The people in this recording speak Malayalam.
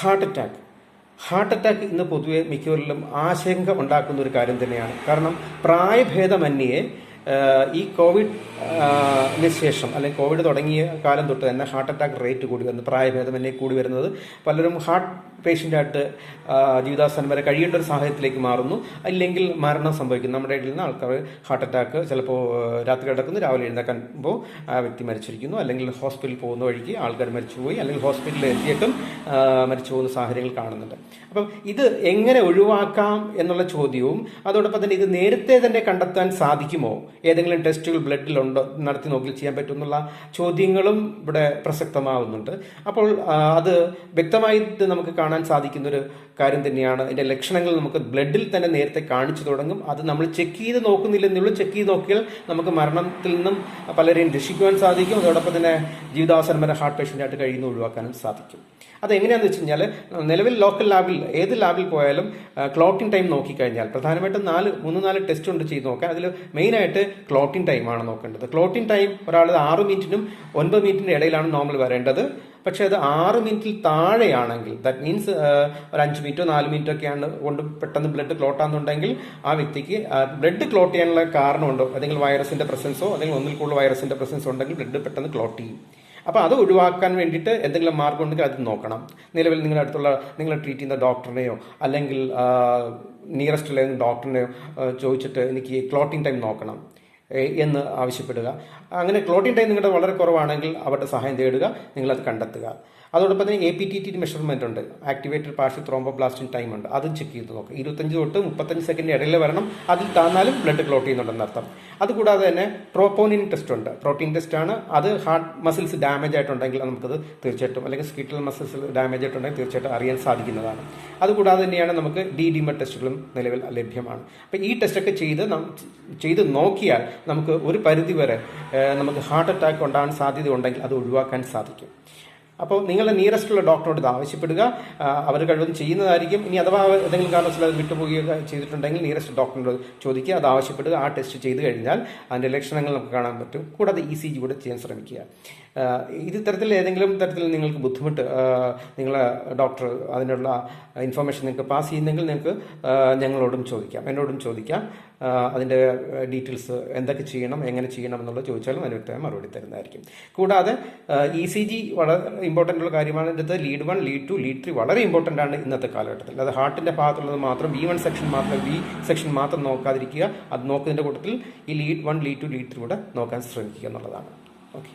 Heart attack. ഹാർട്ട് അറ്റാക്ക് ഇന്ന് പൊതുവെ മിക്കവരിലും ആശങ്ക ഉണ്ടാക്കുന്ന ഒരു കാര്യം തന്നെയാണ്. കാരണം പ്രായഭേദമന്യേ ഈ കോവിഡിന് ശേഷം അല്ലെങ്കിൽ കോവിഡ് തുടങ്ങിയ കാലം തൊട്ട് തന്നെ ഹാർട്ട് അറ്റാക്ക് റേറ്റ് കൂടി വരുന്നത് പ്രായഭേദമല്ലേ കൂടി വരുന്നത്. പലരും ഹാർട്ട് പേഷ്യന്റായിട്ട് ജീവിതാവസാനം വരെ കഴിയേണ്ട ഒരു സാഹചര്യത്തിലേക്ക് മാറുന്നു. അല്ലെങ്കിൽ മരണം സംഭവിക്കുന്നു. നമ്മുടെ ഇടയിൽ നിന്ന് ആൾക്കാർ ഹാർട്ട് അറ്റാക്ക് ചിലപ്പോൾ രാത്രി കിടക്കുന്നു രാവിലെ എഴുന്നേക്കുമ്പോൾ ആ വ്യക്തി മരിച്ചിരിക്കുന്നു. അല്ലെങ്കിൽ ഹോസ്പിറ്റലിൽ പോകുന്ന വഴിക്ക് ആൾക്കാർ മരിച്ചുപോയി. അല്ലെങ്കിൽ ഹോസ്പിറ്റലിൽ എത്തിയിട്ടും മരിച്ചു പോകുന്ന സാഹചര്യങ്ങൾ കാണുന്നുണ്ട്. അപ്പം ഇത് എങ്ങനെ ഒഴിവാക്കാം എന്നുള്ള ചോദ്യവും അതോടൊപ്പം തന്നെ ഇത് നേരത്തെ തന്നെ കണ്ടെത്താൻ സാധിക്കുമോ? ഏതെങ്കിലും ടെസ്റ്റുകൾ ബ്ലഡിലുണ്ടോ നടത്തി നോക്കി ചെയ്യാൻ പറ്റും എന്നുള്ള ചോദ്യങ്ങളും ഇവിടെ പ്രസക്തമാവുന്നുണ്ട്. അപ്പോൾ അത് വ്യക്തമായിട്ട് നമുക്ക് കാണാൻ സാധിക്കുന്നൊരു കാര്യം തന്നെയാണ്. അതിന്റെ ലക്ഷണങ്ങൾ നമുക്ക് ബ്ലഡിൽ തന്നെ നേരത്തെ കാണിച്ചു തുടങ്ങും. അത് നമ്മൾ ചെക്ക് ചെയ്ത് നോക്കുന്നില്ലെന്നുള്ളൂ. ചെക്ക് ചെയ്ത് നോക്കിയാൽ നമുക്ക് മരണത്തിൽ നിന്നും പലരെയും രക്ഷിക്കുവാൻ സാധിക്കും. അതോടൊപ്പം തന്നെ ജീവിതാവസാനം വരെ ഹാർട്ട് പേഷ്യന്റായിട്ട് കഴിയുന്ന ഒഴിവാക്കാനും സാധിക്കും. അതെങ്ങനെയാണെന്ന് വെച്ച് കഴിഞ്ഞാൽ നിലവിൽ ലോക്കൽ ലാബിൽ ഏത് ലാബിൽ പോയാലും ക്ലോട്ടിംഗ് ടൈം നോക്കിക്കഴിഞ്ഞാൽ പ്രധാനമായിട്ടും നാല് മൂന്ന് നാല് ടെസ്റ്റ് ഉണ്ട് ചെയ്ത് നോക്കാൻ. അതിൽ മെയിനായിട്ട് ക്ലോട്ടിംഗ് ടൈം ആണ് നോക്കേണ്ടത്. ക്ലോട്ടിംഗ് ടൈം ഒരാൾ ആറ് മിനിറ്റിനും ഒൻപത് മിനിറ്റിന്റെ ഇടയിലാണ് നോർമൽ വരേണ്ടത്. പക്ഷേ അത് ആറ് മിനിറ്റിൽ താഴെയാണെങ്കിൽ ദാറ്റ് മീൻസ് ഒരു അഞ്ച് മിനിറ്റോ നാല് മിനിറ്റോ ഒക്കെയാണ് കൊണ്ട് പെട്ടെന്ന് ബ്ലഡ് ക്ലോട്ട് ആണെന്നുണ്ടെങ്കിൽ ആ വ്യക്തിക്ക് ബ്ലഡ് ക്ലോട്ട് ചെയ്യാനുള്ള കാരണമുണ്ടോ? അല്ലെങ്കിൽ വൈറസിന്റെ പ്രസൻസോ അല്ലെങ്കിൽ ഒന്നിൽ കൂടുതൽ വൈറസിന്റെ പ്രസൻസോ ഉണ്ടെങ്കിൽ ബ്ലഡ് പെട്ടെന്ന് ക്ലോട്ട് ചെയ്യും. അപ്പോൾ അത് ഒഴിവാക്കാൻ വേണ്ടിയിട്ട് എന്തെങ്കിലും മാർഗം ഉണ്ടെങ്കിൽ അത് നോക്കണം. നിലവിൽ നിങ്ങളുടെ അടുത്തുള്ള നിങ്ങൾ ട്രീറ്റ് ചെയ്യുന്ന ഡോക്ടറിനെയോ അല്ലെങ്കിൽ നിയറസ്റ്റ് ഉള്ള ഡോക്ടറിനെയോ ചോദിച്ചിട്ട് എനിക്ക് ക്ലോട്ടിംഗ് ടൈം നോക്കണം. എന്ന് ആവശ്യപ്പെടുക. അങ്ങനെ ക്ലോട്ടിൻ ടൈം നിങ്ങളുടെ വളരെ കുറവാണെങ്കിൽ അവരുടെ സഹായം തേടുക നിങ്ങളത് കണ്ടെത്തുക. അതോടൊപ്പം തന്നെ A P T T measurement ഉണ്ട്. ആക്ടിവേറ്റഡ് പാർഷ്യൽ ത്രോംബോപ്ലാസ്റ്റിൻ ടൈം ഉണ്ട്. അത് ചെക്ക് ചെയ്ത് നോക്കുക ഇരുപത്തഞ്ച് തൊട്ട് മുപ്പത്തഞ്ച് സെക്കൻഡ് ഇടയിൽ വരണം. അതിൽ താന്നാലും ബ്ലഡ് ക്ലോട്ട് ചെയ്യുന്നുണ്ടെന്ന് അർത്ഥം അതുകൂടാതെ തന്നെ പ്രോപ്പോണിൻ ടെസ്റ്റ് ഉണ്ട്. പ്രോട്ടീൻ ടെസ്റ്റ് ആണ്. അത് ഹാർട്ട് മസിൽസ് ഡാമേജ് ആയിട്ടുണ്ടെങ്കിൽ നമുക്കത് തീർച്ചയായിട്ടും അല്ലെങ്കിൽ സ്കിറ്റൽ മസിൽസ് ഡാമേജ് ആയിട്ടുണ്ടെങ്കിൽ തീർച്ചയായിട്ടും അറിയാൻ സാധിക്കുന്നതാണ്. അതുകൂടാതെ തന്നെയാണ് നമുക്ക് ഡി ഡിമർ ടെസ്റ്റുകളും നിലവിൽ ലഭ്യമാണ്. അപ്പം ഈ ടെസ്റ്റൊക്കെ ചെയ്ത് ചെയ്ത് നോക്കിയാൽ നമുക്ക് ഒരു പരിധിവരെ നമുക്ക് ഹാർട്ട് അറ്റാക്ക് ഉണ്ടാകാൻ സാധ്യത ഉണ്ടെങ്കിൽ അത് ഒഴിവാക്കാൻ സാധിക്കും. അപ്പോൾ നിങ്ങളുടെ നിയറസ്റ്റ് ഉള്ള ഡോക്ടറോട് ഇത് ആവശ്യപ്പെടുക. അവർ കഴിവതും ചെയ്യുന്നതായിരിക്കും. ഇനി അഥവാ ഏതെങ്കിലും കാരണവശാൽ അത് വിട്ടുപോവുകയോ ചെയ്തിട്ടുണ്ടെങ്കിൽ നിയറസ്റ്റ് ഡോക്ടറിനോട് ചോദിക്കുക. അത് ആവശ്യപ്പെടുക. ആ ടെസ്റ്റ് ചെയ്ത് കഴിഞ്ഞാൽ അതിന്റെ ലക്ഷണങ്ങൾ നമുക്ക് കാണാൻ പറ്റും. കൂടാതെ ഇ സി ജി കൂടെ ചെയ്യാൻ ശ്രമിക്കുക. ഇത് തരത്തിൽ ഏതെങ്കിലും തരത്തിൽ നിങ്ങൾക്ക് ബുദ്ധിമുട്ട് നിങ്ങളെ ഡോക്ടർ അതിനുള്ള ഇൻഫർമേഷൻ നിങ്ങൾക്ക് പാസ് ചെയ്യുന്നെങ്കിൽ നിങ്ങൾക്ക് ഞങ്ങളോടും ചോദിക്കാം. എന്നോടും ചോദിക്കാം. അതിന്റെ ഡീറ്റെയിൽസ് എന്തൊക്കെ ചെയ്യണം എങ്ങനെ ചെയ്യണം എന്നുള്ളത് ചോദിച്ചാലും അതിന് വ്യക്തമായ മറുപടി തരുന്നതായിരിക്കും. കൂടാതെ ഇ സി ജി വളരെ ഇമ്പോർട്ടന്റ് ഉള്ള കാര്യമാണ്. ഇതിന്റെ lead one lead two lead three വളരെ ഇമ്പോർട്ടന്റ് ആണ് ഇന്നത്തെ കാലഘട്ടത്തിൽ. അത് ഹാർട്ടിന്റെ ഭാഗത്തുള്ളത് മാത്രം വി വൺ സെക്ഷൻ മാത്രം വി സെക്ഷൻ മാത്രം നോക്കാതിരിക്കുക. അത് നോക്കുന്നതിന്റെ കൂട്ടത്തിൽ ഈ lead one lead two lead three കൂടെ നോക്കാൻ ശ്രമിക്കുക എന്നുള്ളതാണ്. ഓക്കെ